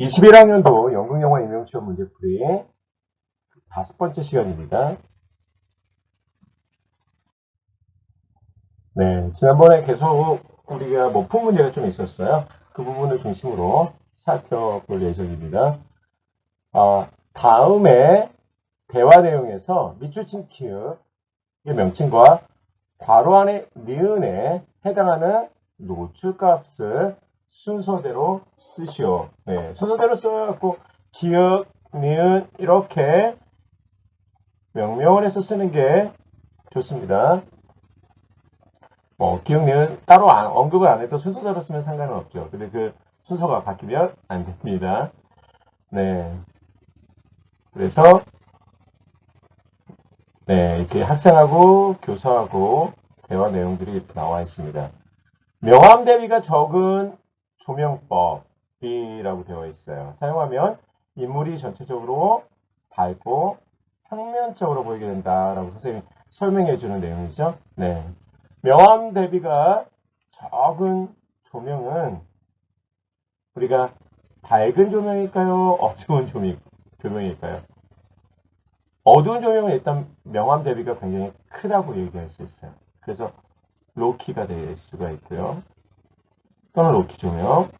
21학년도 연극영화 임용시험 문제풀이 다섯 번째 시간입니다. 네, 지난번에 계속 우리가 모품 문제가 좀 있었어요. 그 부분을 중심으로 살펴볼 예정입니다. 아, 다음에 대화 내용에서 밑줄 친 키읔의 명칭과 괄호 안에 니은에 해당하는 노출 값을 순서대로 쓰시오. 네, 순서대로 써갖고 기억, 니은 이렇게 해서 쓰는 게 좋습니다. 뭐 기억, 니은 따로 안- 언급을 안 해도 순서대로 쓰면 상관은 없죠. 근데 그 순서가 바뀌면 안 됩니다. 네. 그래서 네, 이렇게 학생하고 교사하고 대화 내용들이 나와 있습니다. 명암 대비가 적은 조명법이라고 되어 있어요. 사용하면 인물이 전체적으로 밝고 평면적으로 보이게 된다라고 선생님이 설명해 주는 내용이죠. 네. 명암 대비가 적은 조명은 우리가 밝은 조명일까요? 어두운 조명, 조명일까요? 어두운 조명은 일단 명암 대비가 굉장히 크다고 얘기할 수 있어요. 그래서 로키가 될 수가 있고요. 또는 로키 조명.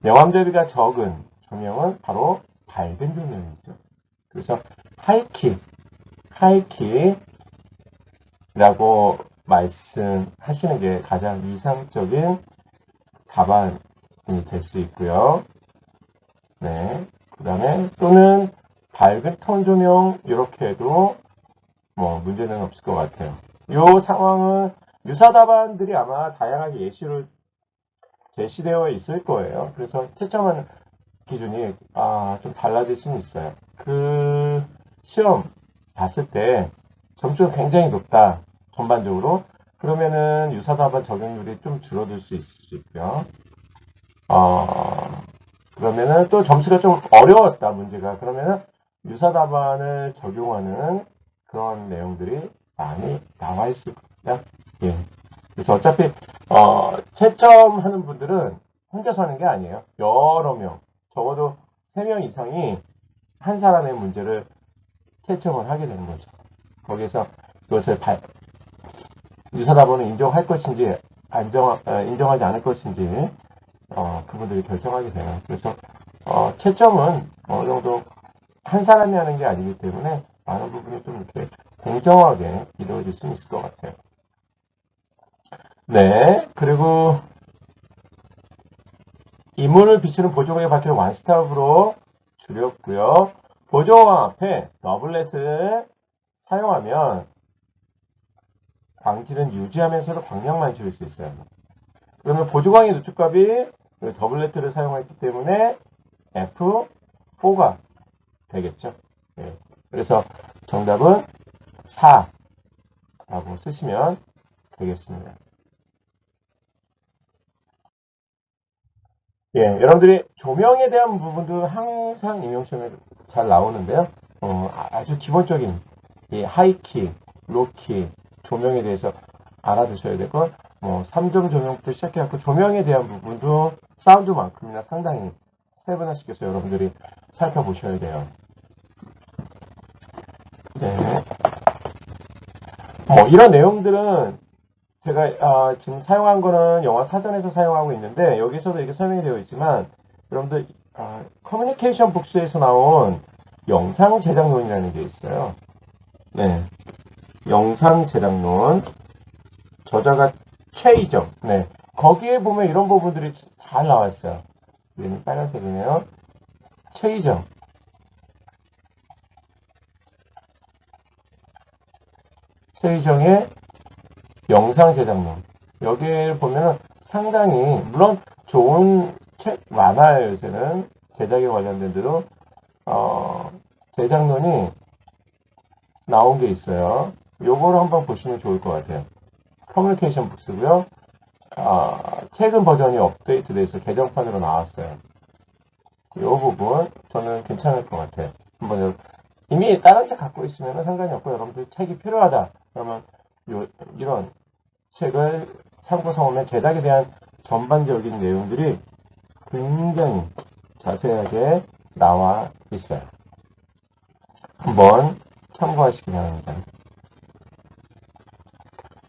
명암 대비가 적은 조명은 바로 밝은 조명이죠. 그래서 하이키, 하이키라고 말씀하시는 게 가장 이상적인 답안이 될 수 있고요. 네. 그 다음에 또는 밝은 톤 조명 이렇게 해도 뭐 문제는 없을 것 같아요. 이 상황은 유사 답안들이 아마 다양하게 예시로 제시되어 있을 거예요. 그래서 채점하는 기준이 아, 좀 달라질 수는 있어요. 그 시험 봤을 때 점수가 굉장히 높다. 전반적으로. 그러면은 유사 답안 적용률이 좀 줄어들 수 있을 수 있고요. 어, 그러면은 또 점수가 좀 어려웠다, 문제가. 그러면은 유사 답안을 적용하는 그런 내용들이 많이 나와 있을 겁니다. 예. 그래서 어차피, 어, 채점하는 분들은 혼자서 하는 게 아니에요. 여러 명, 적어도 3명 이상이 한 사람의 문제를 채점을 하게 되는 거죠. 거기에서 그것을 발- 유사 답안을 인정할 것인지, 안정, 어, 인정하지 않을 것인지, 어, 그분들이 결정하게 돼요. 그래서, 어, 채점은 어느 정도 한 사람이 하는 게 아니기 때문에 많은 부분이 좀 이렇게 공정하게 이루어질 수 있을 것 같아요. 네, 그리고 인물을 비추는 보조공의 바퀴를 완스탑으로 줄였고요. 보조공 앞에 더블렛을 사용하면 광질은 유지하면서도 방향만 줄일 수 있어요. 그러면 보조광의 노출값이 더블렛을 사용했기 때문에 F4가 되겠죠. 예. 그래서 정답은 4라고 쓰시면 되겠습니다. 예, 여러분들이 조명에 대한 부분도 항상 임용시험에 잘 나오는데요. 어, 아주 기본적인 이 하이키, 로키, 조명에 대해서 알아두셔야 될 건, 뭐, 3점 조명부터 시작해갖고 조명에 대한 부분도 사운드만큼이나 상당히 세분화시켜서 여러분들이 살펴보셔야 돼요. 네. 뭐, 이런 내용들은 제가 아, 지금 사용한 거는 영화 사전에서 사용하고 있는데 여기서도 이렇게 설명이 되어 있지만 여러분들 아, 커뮤니케이션 북스에서 나온 영상 제작론이라는 게 있어요. 네, 영상 제작론 저자가 최이정. 네, 거기에 보면 이런 부분들이 잘 나와 있어요. 얘는 빨간색이네요. 최이정. 최이정의 영상 제작론. 여기에 보면은 상당히, 물론 좋은 책 많아요, 요새는. 제작에 관련된 대로. 어, 제작론이 나온 게 있어요. 요거를 한번 보시면 좋을 것 같아요. 커뮤니케이션 북스고요. 아, 최근 버전이 업데이트 돼서 개정판으로 나왔어요. 요 부분 저는 괜찮을 것 같아요. 한번 여- 이미 다른 책 갖고 있으면 상관이 없고 여러분들 책이 필요하다. 그러면 요, 이런 책을 참고 삼으면 제작에 대한 전반적인 내용들이 굉장히 자세하게 나와 있어요. 한번 참고하시기 바랍니다.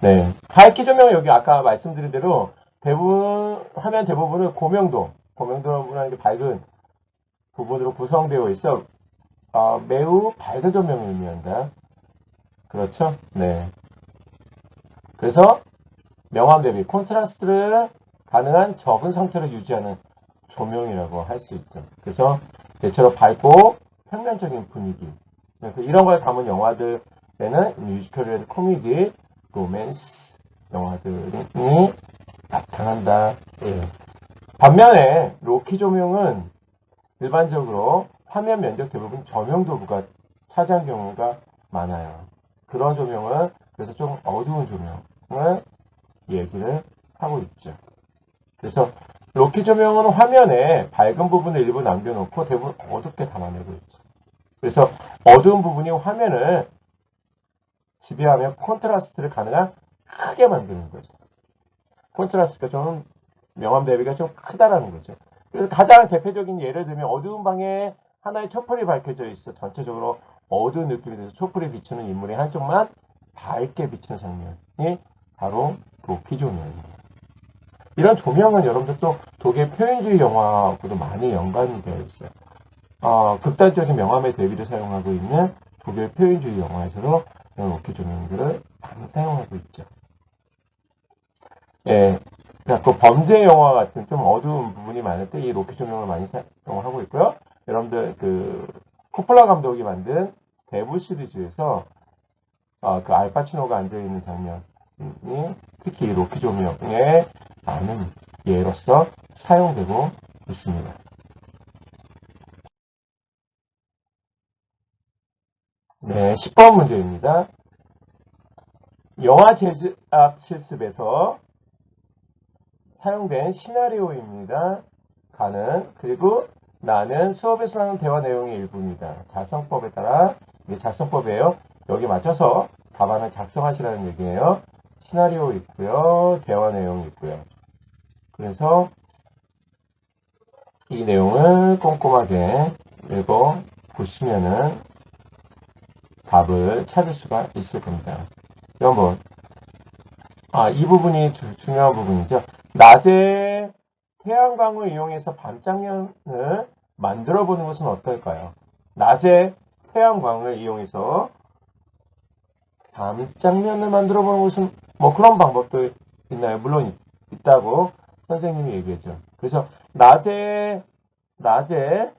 네. 하이키 조명은 여기 아까 말씀드린 대로 대부분, 화면 대부분은 고명도, 고명도라는 부분은 밝은 부분으로 구성되어 있어 어, 매우 밝은 조명을 의미한다. 그렇죠? 네. 그래서 명암 대비 콘트라스트를 가능한 적은 상태로 유지하는 조명이라고 할 수 있죠. 그래서 대체로 밝고 평면적인 분위기 네, 그 이런 걸 담은 영화들에는 뮤지컬 코미디, 로맨스 영화들이 나타난다. 예. 반면에 로키 조명은 일반적으로 화면 면적 대부분 저명 도구가 차지한 경우가 많아요. 그런 조명은 그래서 좀 어두운 조명을 얘기를 하고 있죠. 그래서 로키 조명은 화면에 밝은 부분을 일부 남겨놓고 대부분 어둡게 담아내고 있죠. 그래서 어두운 부분이 화면을 지배하며 콘트라스트를 가능한 크게 만드는 거죠. 콘트라스트가 좀 명암 대비가 좀 크다라는 거죠. 그래서 가장 대표적인 예를 들면 어두운 방에 하나의 촛불이 밝혀져 있어 전체적으로 어두운 느낌이 돼서 촛불이 비추는 인물의 한쪽만 밝게 비치는 장면이 바로 조명입니다. 이런 조명은 여러분들 또 독일 표현주의 영화하고도 많이 연관이 되어 있어요. 어, 극단적인 명암의 대비를 사용하고 있는 독일 표현주의 영화에서도 이런 로키 조명들을 많이 사용하고 있죠. 예, 그 범죄 영화 같은 좀 어두운 부분이 많을 때 이 로키 조명을 많이 사용하고 있고요. 여러분들 그 코플라 감독이 만든 대부 시리즈에서 어, 그 알파치노가 앉아 있는 장면 이 특히 이 로키 조명의 많은 예로서 사용되고 있습니다. 네, 10번 문제입니다. 영화 제작 실습에서 사용된 시나리오입니다. 가는 그리고 나는 수업에서 하는 대화 내용의 일부입니다. 작성법에 따라 이게 작성법이에요. 여기 맞춰서 답안을 작성하시라는 얘기예요. 시나리오 있고요. 대화 내용 있고요. 그래서 이 내용을 꼼꼼하게 읽어 보시면은 답을 찾을 수가 있을 겁니다. 여러분, 아, 이 부분이 중요한 부분이죠. 낮에 태양광을 이용해서 밤장면을 만들어 보는 것은 어떨까요? 낮에 태양광을 이용해서 밤장면을 만들어 보는 것은 뭐 그런 방법도 있나요? 물론 있다고 선생님이 얘기했죠. 그래서 낮에 낮에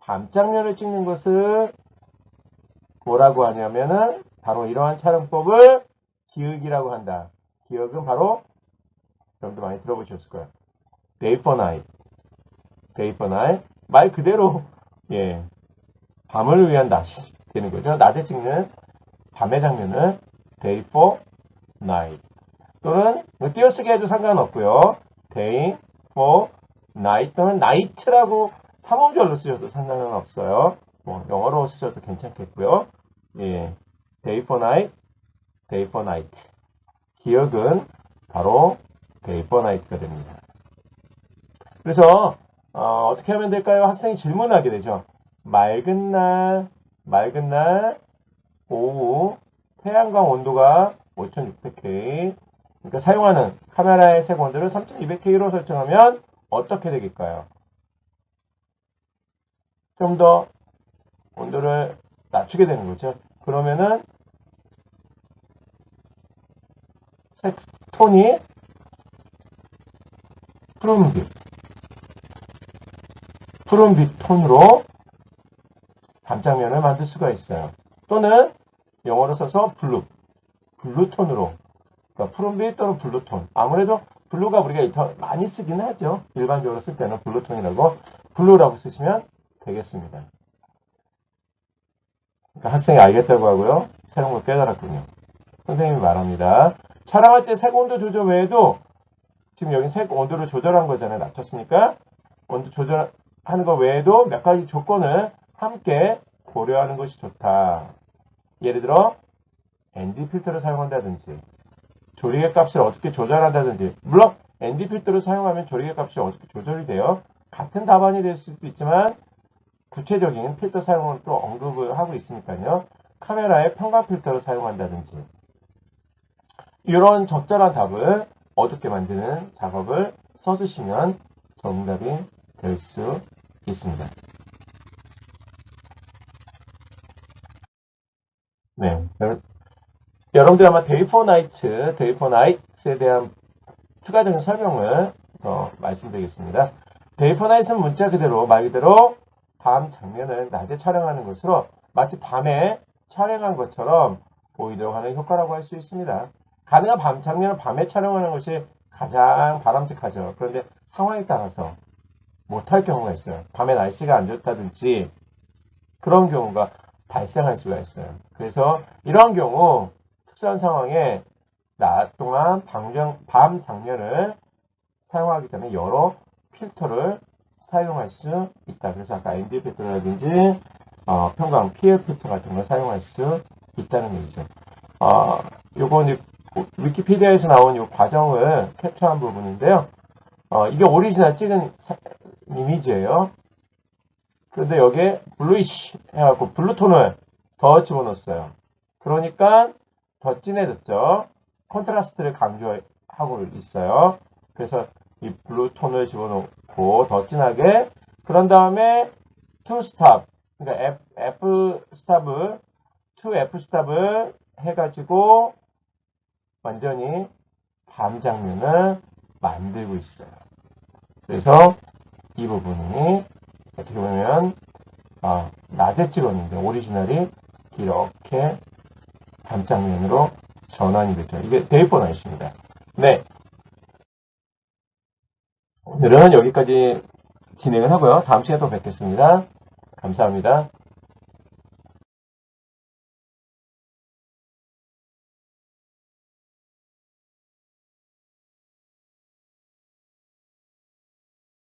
밤장면을 찍는 것을 뭐라고 하냐면은 바로 이러한 촬영법을 기억이라고 한다. 기억은 바로 여러분들 많이 들어보셨을 거예요. day for night. day for night. 말 그대로, 예. 밤을 위한 낮이 되는 거죠. 낮에 찍는 밤의 장면은 day for night. 또는 뭐 띄어쓰기 해도 상관없고요. day for night 또는 night라고 삼음절로 쓰셔도 상관은 없어요. 뭐 영어로 쓰셔도 괜찮겠고요. 예. day for night, day for night. 기억은 바로 베이퍼나이트가 됩니다. 그래서 어, 떻게 하면 될까요? 학생이 질문하게 되죠. 맑은 날, 맑은 날 오후 태양광 온도가 5600K 그러니까 사용하는 카메라의 색 온도를 3200K로 설정하면 어떻게 되겠까요? 좀 더 온도를 낮추게 되는 거죠. 그러면은 색 톤이 푸른빛, 푸른빛 톤으로 밤장면을 만들 수가 있어요. 또는 영어로 써서 블루, 블루 톤으로 그러니까 푸른빛 또는 블루 톤. 아무래도 블루가 우리가 더 많이 쓰긴 하죠. 일반적으로 쓸 때는 블루 톤이라고 블루라고 쓰시면 되겠습니다. 그러니까 학생이 알겠다고 하고요. 새로운 걸 깨달았군요. 선생님이 말합니다. 촬영할 때 색온도 조절 외에도 지금 여기 색 온도를 조절한 거잖아요. 낮췄으니까 온도 조절하는 것 외에도 몇 가지 조건을 함께 고려하는 것이 좋다. 예를 들어 ND 필터를 사용한다든지 조리개 값을 어떻게 조절한다든지 물론 ND 필터를 사용하면 조리개 값이 어떻게 조절이 돼요? 같은 답안이 될 수도 있지만 구체적인 필터 사용은 또 언급을 하고 있으니까요. 카메라의 평각 필터를 사용한다든지 이런 적절한 답을 어둡게 만드는 작업을 써주시면 정답이 될 수 있습니다. 네. 여러분들 아마 데이 포 나이트, 데이 포 나이트에 대한 추가적인 설명을 더 말씀드리겠습니다. 데이 포 나이트는 문자 그대로 말 그대로 밤 장면을 낮에 촬영하는 것으로 마치 밤에 촬영한 것처럼 보이도록 하는 효과라고 할 수 있습니다. 가능한 밤 장면을 밤에 촬영하는 것이 가장 바람직하죠. 그런데 상황에 따라서 못할 경우가 있어요. 밤에 날씨가 안 좋다든지 그런 경우가 발생할 수가 있어요. 그래서 이런 경우 특수한 상황에 낮 동안 밤장, 밤 장면을 사용하기 때문에 여러 필터를 사용할 수 있다. 그래서 아까 ND 필터라든지 어, 평강 PL 필터 같은 걸 사용할 수 있다는 얘기죠. 어, 요건 위키피디아에서 나온 이 과정을 캡처한 부분인데요. 어, 이게 오리지널 찍은 사- 이미지예요. 그런데 여기에 블루이시 해갖고 블루톤을 더 집어넣었어요. 그러니까 더 진해졌죠. 컨트라스트를 강조하고 있어요. 그래서 이 블루 톤을 집어넣고 더 진하게 그런 다음에 투 스탑 그러니까 F, 스탑을 투 F 스탑을 해가지고 완전히 밤 장면을 만들고 있어요. 그래서 이 부분이 어떻게 보면 아, 낮에 찍었는데 오리지널이 이렇게 밤 장면으로 전환이 되죠. 이게 데이포 나이트입니다. 네. 오늘은 여기까지 진행을 하고요. 다음 시간에 또 뵙겠습니다. 감사합니다.